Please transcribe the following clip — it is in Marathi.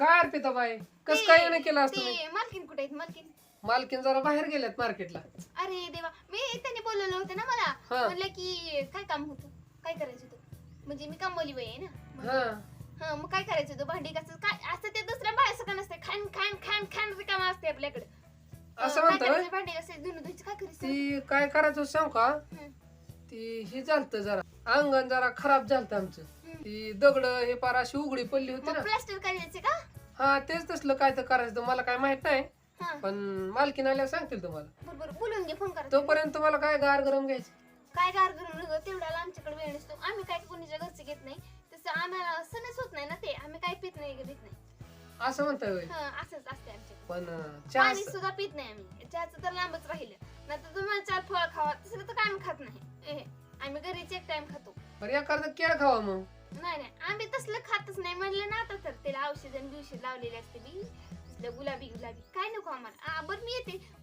काय अर्पिता बाई? कस काय येणं केलं असतं ते मालकीन कुठे आहेत? मालकीन. मालकीन जरा बाहेर गेल्यात मार्केटला. अरे देवा मी त्यांनी बोलवलं होतं ना मला. हा. म्हणलं की काय काम होतं? काय करायचं होतं? म्हणजे मी कामवाली बाई आहे ना. हा. हा मग काय करायचं होतं? भांडी कसं काय असं ते दुसऱ्या बाहेर का नसते खान खान खान खान रिकामा असते आपल्याकडे. असं काय करायचं भांडी कसं धुणं धुवायचं काय करायचं? ती काय करायचं सांग का. ती ही झालत जरा. अंगण जरा खराब झालत आमचं. ती दगड हे पार अशी उघडी पडली होती मग ना. प्लास्टर करायचे का? हा तेच तसलं काय तर करायचं. मला काय माहीत नाही. हा. पण मालकीन आल्यावर सांगतील तुम्हाला. बरोबर बोलून घे फोन करा तोपर्यंत तुम्हाला काय गार गरम घ्यायचं? काय गार करून तेवढ्याला आमच्याकडे वेळ नसतो. आम्ही काय कोणीच्या घरचे घेत नाही. तसं आम्हाला सणच होत नाही ना ते. आम्ही काय पित नाही घेत नाही. असं म्हणताय होय. हा असंच असते आमच्याकडे. पण अं, चहा पाणी सुद्धा पित नाही आम्ही. चहाचं तर लांबच राहिलं. नाहीतर तुम्हाला चार फळ खावा. तसं तर काय आम्ही खात नाही. आम्ही घरीच एक टाइम खातो. बरं एखादं केळ खावा मग. नाही नाही. आम्ही तसलं खातच नाही. म्हणलं ना आता तर त्याला औषध आणि दिवशी लावलेले असते बी. तसलं गुलाबी गुलाबी. काय नको आम्हाला? आ, बरं मी येते.